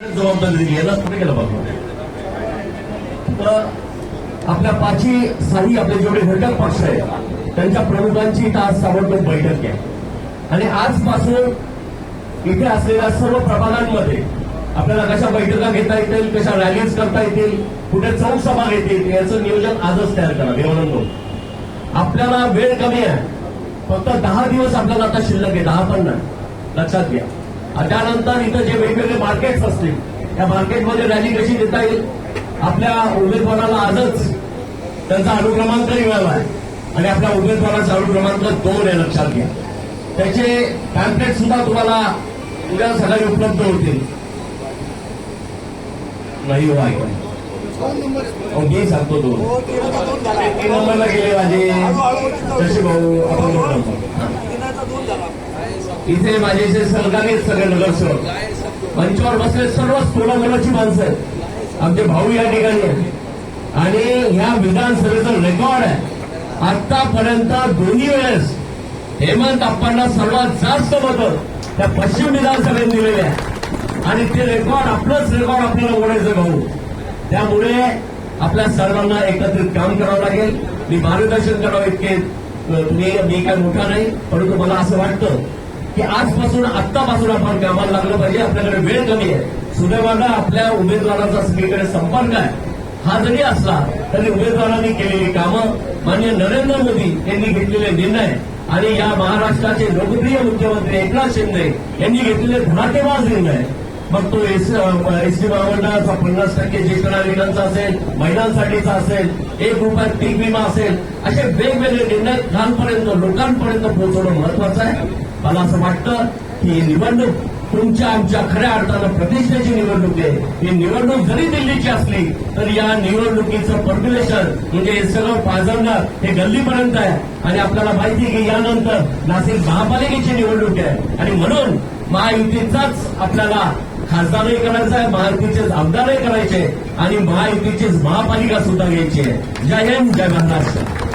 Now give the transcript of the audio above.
जबाबदारी दिली याला तर आपल्या पाचही साही आपले जेवढे घटक पक्ष आहेत त्यांच्या प्रमुखांची इथं आज ताबडतोब बैठक आहे. आणि आजपासून इथे असलेल्या सर्व प्रभागांमध्ये आपल्याला कशा बैठका घेता येतील कशा रॅलीज करता येतील कुठे चौक सभा घेतील याचं नियोजन आजच तयार करा देवानंद. आपल्याला वेळ कमी आहे. फक्त दहा दिवस आपल्याला आता शिल्लक आहे दहा पण नाही. लक्षात घ्या. त्यानंतर इथं जे वेगवेगळे मार्केट्स असतील त्या मार्केटमध्ये रॅली कशी देता येईल? आपल्या उमेदवाराला आजच त्यांचा अनुक्रमांक मिळाला आहे. आणि आपल्या उमेदवाराचा अनुक्रमांक दोन आहे लक्षात घ्या. त्याचे पॅम्पलेट सुद्धा तुम्हाला उद्या सकाळी उपलब्ध होतील. नाही हो ऐका. मी सांगतो दोन तीन नंबरला गेले माझे. जसे भाऊ आपण इथे माझे जे सहकारी आहेत सगळे नगरसेवक. मंचावर बसले सर्व सोळा मुलाची माणसं आहेत. आमचे भाऊ या ठिकाणी आहेत. आणि ह्या विधानसभेचं रेकॉर्ड आहे. आतापर्यंत दोन्ही वेळेस हेमंत आप्पांना सर्वात जास्त मतं त्या पश्चिम विधानसभेत दिलेले आहे आणि ते रेकॉर्ड आपलंच रेकॉर्ड आपल्याला ओढायचं भाऊ. त्यामुळे आपल्या सर्वांना एकत्रित काम करावं लागेल. मी मार्गदर्शन करावं इतके. तुम्ही मी काय मोठा नाही परंतु मला असं वाटतं की आजपासून आत्तापासून आपण कामाला लागलं पाहिजे. आपल्याकडे वेळ कमी आहे. सुदैवाला आपल्या उमेदवाराचा सगळीकडे संपर्क आहे. हा जरी असला तरी उमेदवारांनी केलेली कामं मान्य नरेंद्र मोदी यांनी घेतलेले निर्णय आणि या महाराष्ट्राचे लोकप्रिय मुख्यमंत्री एकनाथ शिंदे यांनी घेतलेले धनाटेबाज निर्णय मग तो एस टी महामंडळाचा पन्नास टक्के ज्येष्ठ असेल महिलांसाठीचा असेल एक रुपयात पीक विमा असेल असे वेगवेगळे निर्णय घरांपर्यंत लोकांपर्यंत पोहोचवणं महत्वाचं आहे. मला असं वाटतं की ही निवडणूक तुमच्या आमच्या खऱ्या अर्थानं प्रतिष्ठेची निवडणूक आहे. ही निवडणूक जरी दिल्लीची असली तर या निवडणुकीचं पर्प्युलेशन म्हणजे हे सगळं पाजरणं हे गल्लीपर्यंत आहे. आणि आपल्याला माहिती की यानंतर नाशिक महापालिकेची निवडणूक आहे. आणि म्हणून महायुतीचाच आपल्याला खासदारही करायचा आहे महायुतीचेच आमदारही करायचे आणि महायुतीचीच महापालिका सुद्धा घ्यायची आहे. जय हिंद जय महाराष्ट्र.